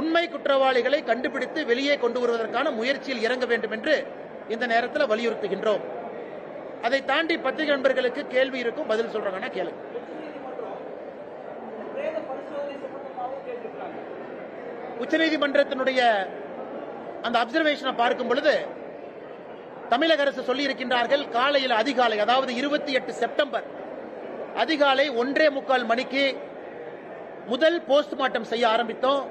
உண்மை குற்றவாளிகளை கண்டுபிடித்து வெளியே கொண்டு வருவதற்கான முயற்சியில் இறங்க வேண்டும் என்று இந்த நேரத்தில் வலியுறுத்துகின்றோம். அதை தாண்டி பத்திரிகை நண்பர்களுக்கு கேள்வி இருக்கும் பதில் சொல்றாங்கன்னா கேளுங்க. உச்சநீதிமன்றத்தினுடைய அந்த அப்சர்வேஷனை பார்க்கும் பொழுது தமிழக அரசு சொல்லி இருக்கின்றார்கள் காலையில் அதிகாலை அதாவது இருபத்தி எட்டு செப்டம்பர் அதிகாலை ஒன்றே முக்கால் மணிக்கு முதல் போஸ்ட்மார்ட்டம் செய்ய ஆரம்பித்தோம்.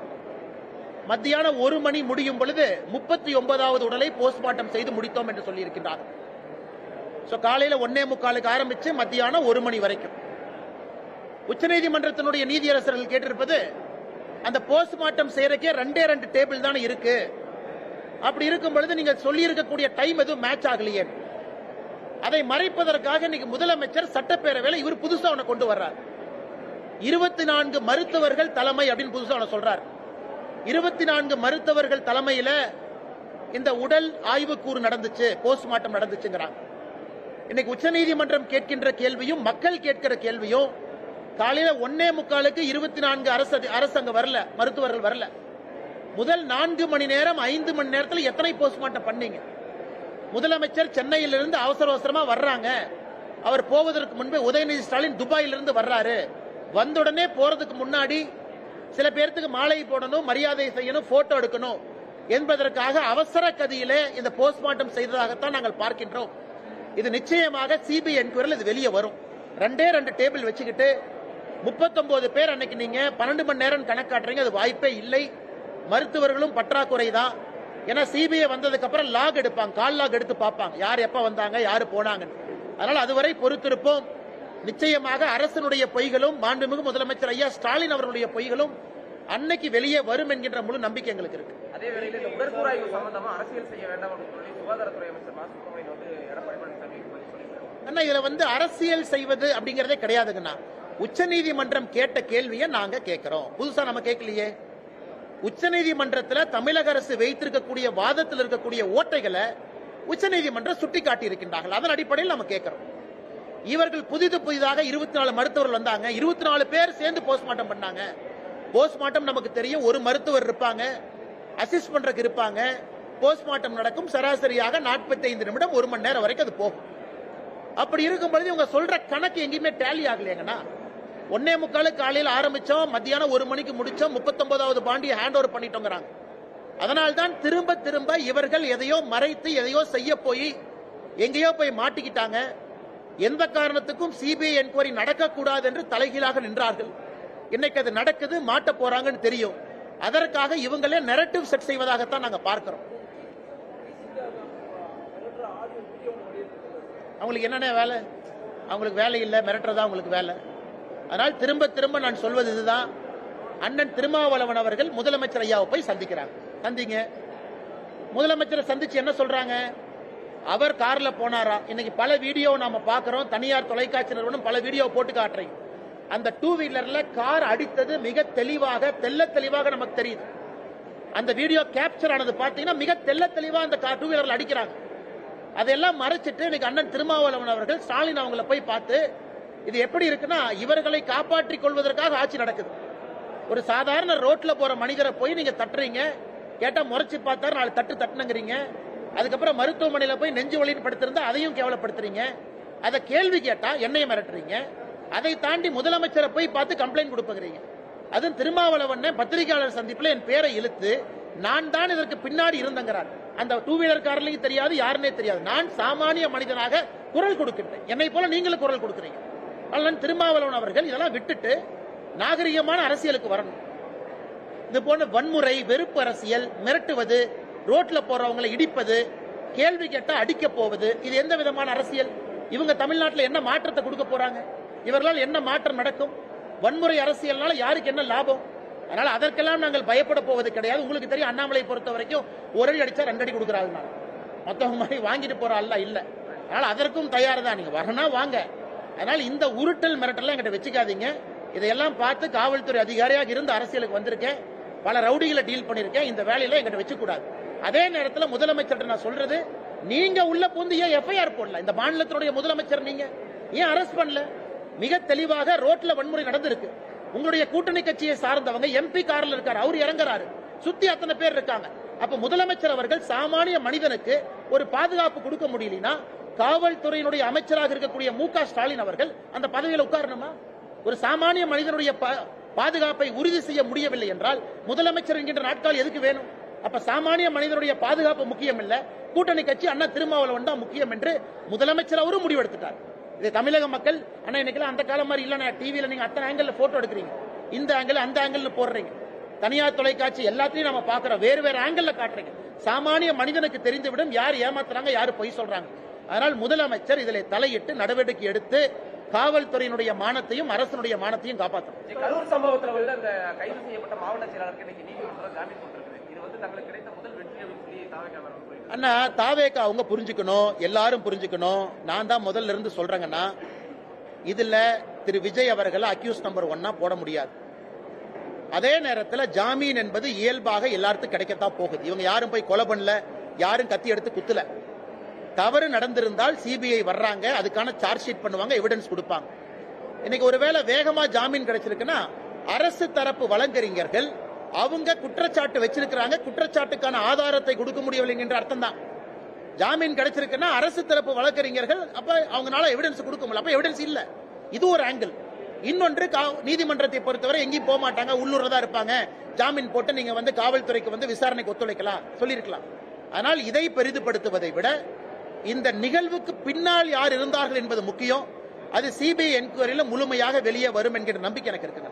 மத்தியானம் ஒரு மணி முடியும் பொழுது முப்பத்தி ஒன்பதாவது உடலை போஸ்ட்மார்ட்டம் செய்து முடித்தோம் என்று சொல்லியிருக்கின்றார். ஸோ சோ காலையில ஒன்னே முக்காலுக்கு ஆரம்பிச்சு மத்தியானம் ஒரு மணி வரைக்கும். உச்சநீதிமன்றத்தினுடைய நீதியரசர்கள் கேட்டிருப்பது அந்த போஸ்ட்மார்ட்டம் செய்யறக்கே ரெண்டே ரெண்டு டேபிள் தானே இருக்கு. அப்படி இருக்கும் பொழுது நீங்க சொல்லி இருக்கக்கூடிய டைம் எதுவும் மேட்ச் ஆகலையே. அதை மறைப்பதற்காக இன்னைக்கு முதலமைச்சர் சட்டப்பேரவையில் இவர் புதுசா ஒண்ணு கொண்டு வர்றார். இருபத்தி நான்கு மருத்துவர்கள் தலைமை அப்படின்னு புதுசா ஒண்ணு சொல்றாரு. இருபத்தி நான்கு மருத்துவர்கள் தலைமையில இந்த உடல் ஆய்வுக்கூறு நடந்துச்சு போஸ்ட்மார்ட்டம் நடந்துச்சுங்கிறாங்க. இன்னைக்கு உச்சநீதிமன்றம் கேட்கின்ற கேள்வியும் மக்கள் கேட்கிற கேள்வியும் காலையில ஒன்னே முக்காலுக்கு இருபத்தி நான்கு அரசு அரசு அங்க வரல மருத்துவர்கள் வரல. முதல் நான்கு மணி நேரம் ஐந்து மணி நேரத்தில் எத்தனை போஸ்ட்மார்ட்டம் பண்ணீங்க? முதலமைச்சர் சென்னையிலிருந்து அவசர அவசரமா வர்றாங்க. அவர் போவதற்கு முன்பே உதயநிதி ஸ்டாலின் துபாயிலிருந்து வர்றாரு. வந்த உடனே போறதுக்கு முன்னாடி சில பேர்த்துக்கு மாலை போடணும் மரியாதை செய்யணும் போட்டோ எடுக்கணும் என்பதற்காக அவசர கதியிலே இந்த போஸ்ட்மார்ட்டம் செய்ததாகத்தான் நாங்கள் பார்க்கின்றோம். இது நிச்சயமாக சிபிஐ என்கொயரில் இது வெளியே வரும். ரெண்டே ரெண்டு டேபிள் வச்சுக்கிட்டு முப்பத்தொன்பது பேர் அன்னைக்கு நீங்க பன்னெண்டு மணி நேரம் கணக்காட்டுறீங்க அது வாய்ப்பே இல்லை. மருத்துவர்களும் பற்றாக்குறை தான். ஏன்னா சிபிஐ வந்ததுக்கு அப்புறம் லாக் எடுப்பாங்க கால் லாக் எடுத்து பார்ப்பாங்க. யார் எப்ப வந்தாங்க யாரு போனாங்கன்னு. அதனால அதுவரை பொறுத்திருப்போம். நிச்சயமாக அரசனுடைய பொய்களும் மாண்புமிகு முதலமைச்சர் ஐயா ஸ்டாலின் அவர்களுடைய பொய்களும் அன்னைக்கு வெளியே வரும் என்கின்ற முழு நம்பிக்கை எங்களுக்கு இருக்கு. அதே வேளையில் இந்த உடற்கூறாய்வு சம்பந்தமா அரசியல் செய்ய வேண்டாம் அப்படின்னு சொல்லி சுகாதாரத்துறை அமைச்சர் மா சுப்பிரமணியன் வந்து எடப்பாடி பழனிசாமி பதில் சொல்லியிருக்காரு. அண்ணா இதுல வந்து அரசியல் செய்வது அப்படிங்கறதே கிடையாதுங்கண்ணா. உச்சநீதிமன்றம் கேட்ட கேள்வியை நாங்க கேட்கிறோம் புதுசா நம்ம கேட்கலையே உச்சநீதிமன்றத்துல தமிழக அரசு வைத்திருக்கக்கூடிய வாதத்தில் இருக்கக்கூடிய ஓட்டைகளை உச்சநீதிமன்றம் சுட்டிக்காட்டி இருக்கின்றார்கள் அதன் அடிப்படையில் நம்ம கேட்கிறோம் இவர்கள் புதிது புதிதாக இருபத்தி நாலு மருத்துவர்கள் வந்தாங்க. இருபத்தி நாலு பேர் சேர்ந்து போஸ்ட்மார்ட்டம் பண்ணாங்க. போஸ்ட்மார்ட்டம் நமக்கு தெரியும். ஒரு மருத்துவர் இருப்பாங்க. அசிஸ்ட் பண்றதுக்கு இருப்பாங்க. போஸ்ட்மார்ட்டம் நடக்கும். சராசரியாக 45 நிமிடம் ஒரு மணி நேரம் வரைக்கும் அது போகும். அப்படி இருக்கும் பொழுது இவங்க சொல்ற கணக்கு எங்கேயுமே டேலி ஆகலையாங்கண்ணா. ஒன்னே முக்காலு காலையில் ஆரம்பிச்சோம். மத்தியானம் ஒரு மணிக்கு முடிச்சோம். முப்பத்தொன்பதாவது பாண்டியை ஹேண்ட் ஓவர் பண்ணிட்டோங்கிறாங்க. அதனால்தான் திரும்ப திரும்ப இவர்கள் எதையோ மறைத்து எதையோ செய்ய போய் எங்கேயோ போய் மாட்டிக்கிட்டாங்க. எந்த காரணத்துக்கும் சிபிஐ என்கொயரி நடக்கக்கூடாது என்று தலைகீழாக நின்றார்கள். இன்னைக்கு அது நடக்குது மாட்ட போறாங்கன்னு தெரியும். அதற்காக இவங்களே நெரட்டிவ் செட் செய்வதாகத்தான் நாங்க பார்க்கிறோம். அவங்களுக்கு என்னென்ன வேலை? அவங்களுக்கு வேலை இல்லை மிரட்டுறதா அவங்களுக்கு வேலை. அதனால் திரும்ப திரும்ப நான் சொல்வது இதுதான். அண்ணன் திருமாவளவன் அவர்கள் முதலமைச்சர் ஐயாவை போய் சந்திக்கிறாங்க சந்திங்க. முதலமைச்சரை சந்திச்சு என்ன சொல்றாங்க? அவர் கார்ல போனாரா? இன்னைக்கு பல வீடியோ நாம பாக்குறோம் தனியார் தொலைக்காட்சி நிறுவனம் பல வீடியோ போட்டு காட்டுறீங்க அந்த டூ வீலர்ல கார் அடித்தது மிக தெளிவாக தெல்ல தெளிவாக நமக்கு தெரியுது. அந்த வீடியோ கேப்சர் ஆனது பாத்தீங்கன்னா மிக தெல்ல தெளிவா அந்த டூ வீலர்ல அடிக்கிறாங்க. அதெல்லாம் மறைச்சிட்டு இன்னைக்கு அண்ணன் திருமாவளவன் அவர்கள் ஸ்டாலின் அவங்கள போய் பார்த்து இது எப்படி இருக்குன்னா இவர்களை காப்பாற்றிக் கொள்வதற்காக ஆட்சி நடக்குது. ஒரு சாதாரண ரோட்ல போற மனிதரை போய் நீங்க தட்டுறீங்க. கேட்டா முறைச்சு பார்த்தா நாலு தட்டு தட்டுனுங்கிறீங்க. அதுக்கப்புறம் மருத்துவமனையில் போய் நெஞ்சு வலின்னு படுத்திருந்தா அதையும் கேவலப்படுத்துறீங்க. அதை கேள்வி கேட்டா என்னையும் மிரட்டுறீங்க. அதை தாண்டி முதலமைச்சரை போய் பார்த்து கம்ப்ளைண்ட் கொடுப்பீங்க அதுவும் திருமாவளவன் பத்திரிகையாளர் சந்திப்பில் என் பேரை இழுத்து நான் தான் இதற்கு பின்னாடி இருந்தங்கிறார். அந்த டூ வீலர் காரலையும் தெரியாது யாருன்னே தெரியாது. நான் சாமானிய மனிதனாக குரல் கொடுக்கின்றேன். என்னை போல நீங்களும் குரல் கொடுக்குறீங்க. ஆனால் திருமாவளவன் அவர்கள் இதெல்லாம் விட்டுட்டு நாகரிகமான அரசியலுக்கு வரணும். இது போன்ற வன்முறை வெறுப்பு அரசியல் மிரட்டுவது ரோட்ல போறவங்களை இடிப்பது கேள்வி கேட்டா அடிக்க போவது இது எந்த விதமான அரசியல்? இவங்க தமிழ்நாட்டில் என்ன மாற்றத்தை கொடுக்க போறாங்க? இவர்களால் என்ன மாற்றம் நடக்கும்? வன்முறை அரசியல்னால யாருக்கு என்ன லாபம்? அதனால அதற்கெல்லாம் நாங்கள் பயப்பட போவது கிடையாது. உங்களுக்கு தெரியும் அண்ணாமலை பொறுத்த வரைக்கும் ஒரு அடி அடிச்சா ரெண்டு அடி கொடுக்குறாங்க மற்றவங்க மாதிரி வாங்கிட்டு போற அல்ல இல்ல. அதனால அதற்கும் தயார் தான் நீங்க வரனா வாங்க. அதனால இந்த உருட்டல் மிரட்டல்லாம் எங்கிட்ட வச்சுக்காதீங்க. இதையெல்லாம் பார்த்து காவல்துறை அதிகாரியாக இருந்து அரசியலுக்கு வந்திருக்கேன். பல ரவுடிகளை டீல் பண்ணிருக்கேன். இந்த வேலையில எங்கிட்ட வச்சுக்கூடாது. அதே நேரத்தில் முதலமைச்சர் நான் சொல்றது நீங்க உள்ள பூந்து ஏன் எஃப்ஐஆர் போடல? இந்த மாநிலத்தினுடைய முதலமைச்சர் நீங்க. ஏன் அரெஸ்ட் பண்ணல? மிக தெளிவாக ரோட்ல வன்முறை நடந்திருக்கு. உங்களுடைய கூட்டணி கட்சியை சார்ந்தவங்க எம்பி கார்ல இருக்காரு அவர் இறங்குறாரு. சுத்தி அத்தனை பேர் இருக்காங்க. அப்ப முதலமைச்சர் அவர்கள் சாமானிய மனிதனுக்கு ஒரு பாதுகாப்பு கொடுக்க முடியலனா காவல்துறையினுடைய அமைச்சராக இருக்கக்கூடிய மு ஸ்டாலின் அவர்கள் அந்த பதவியில் உட்காரணுமா? ஒரு சாமானிய மனிதனுடைய பா- பாதுகாப்பை உறுதி செய்ய முடியவில்லை என்றால் முதலமைச்சர் என்கின்ற நாட்கள் எதுக்கு வேணும்? அப்ப சாமானிய மனிதனுடைய பாதுகாப்பு முக்கியம் இல்ல கூட்டணி கட்சி அண்ணா திருமாவளவன் தான் முக்கியம் என்று முதலமைச்சர் அவரும் முடிவெடுத்துட்டார். இது தமிழக மக்கள் அண்ணா இன்னைக்கு அந்த காலம் மாதிரி இல்லைண்ணா டிவியில நீங்க அத்தனை ஆங்கிள் போட்டோ எடுக்கிறீங்க. இந்த ஆங்கிள் அந்த ஆங்கிள் போடுறீங்க. தனியார் தொலைக்காட்சி எல்லாத்தையும் நம்ம பாக்குறோம் வேறு வேறு ஆங்கிள் காட்டுறீங்க. சாமானிய மனிதனுக்கு தெரிந்துவிடும் யார் ஏமாத்துறாங்க யார் பொய் சொல்றாங்க. அதனால் முதலமைச்சர் இதில் தலையிட்டு நடவடிக்கை எடுத்து காவல்துறையினுடைய மானத்தையும் அரசனுடைய மானத்தையும் காப்பாற்றும் கரூர் சம்பவத்தில் உள்ள அந்த கைது செய்யப்பட்ட மாவட்ட செயலாளருக்கு இன்னைக்கு நீதிமன்றம் ஜாமீன் அண்ணா தாவேக்கா அவங்க புரிஞ்சுக்கணும் எல்லாரும் புரிஞ்சுக்கணும். நான் தான் முதல்ல இருந்து சொல்றேங்கன்னா இதுல திரு விஜய் அவர்களை அக்யூஸ் நம்பர் ஒன்னா போட முடியாது. அதே நேரத்தில் ஜாமீன் என்பது இயல்பாக எல்லாருக்கும் கிடைக்கத்தான் போகுது. இவங்க யாரும் போய் கொலை பண்ணல யாரும் கத்தி எடுத்து குத்தல. தவறு நடந்திருந்தால் சிபிஐ வர்றாங்க அதுக்கான சார்ஜ் ஷீட் பண்ணுவாங்க எவிடன்ஸ் கொடுப்பாங்க. இன்னைக்கு ஒருவேளை வேகமா ஜாமீன் கிடைச்சிருக்குன்னா அரசு தரப்பு வழக்கறிஞர்கள் அவங்க குற்றச்சாட்டு வச்சிருக்கிறாங்க. குற்றச்சாட்டுக்கான ஆதாரத்தை கொடுக்க முடியவில்லை என்ற அர்த்தம் தான் ஜாமீன் கிடைச்சிருக்குன்னா அரசு தரப்பு வழக்கறிஞர்கள் அப்ப அவங்களால எவிடன்ஸ் கொடுக்க முடியல. அப்ப எவிடன்ஸ் இல்ல. இது ஒரு ஆங்கிள் இன்னொன்று கா- நீதிமன்றத்தை பொறுத்தவரை எங்கேயும் போக மாட்டாங்க. உள்ளூர்ல தான் இருப்பாங்க. ஜாமீன் போட்டு நீங்க வந்து காவல்துறைக்கு வந்து விசாரணைக்கு ஒத்துழைக்கலாம். சொல்லியிருக்கலாம். ஆனால் இதை பெரிதுபடுத்துவதை விட இந்த நிகழ்வுக்கு பின்னால் யார் இருந்தார்கள் என்பது முக்கியம். அது சிபிஐ என்கொயரியில் முழுமையாக வெளியே வரும் என்கிற நம்பிக்கை எனக்கு இருக்கிறது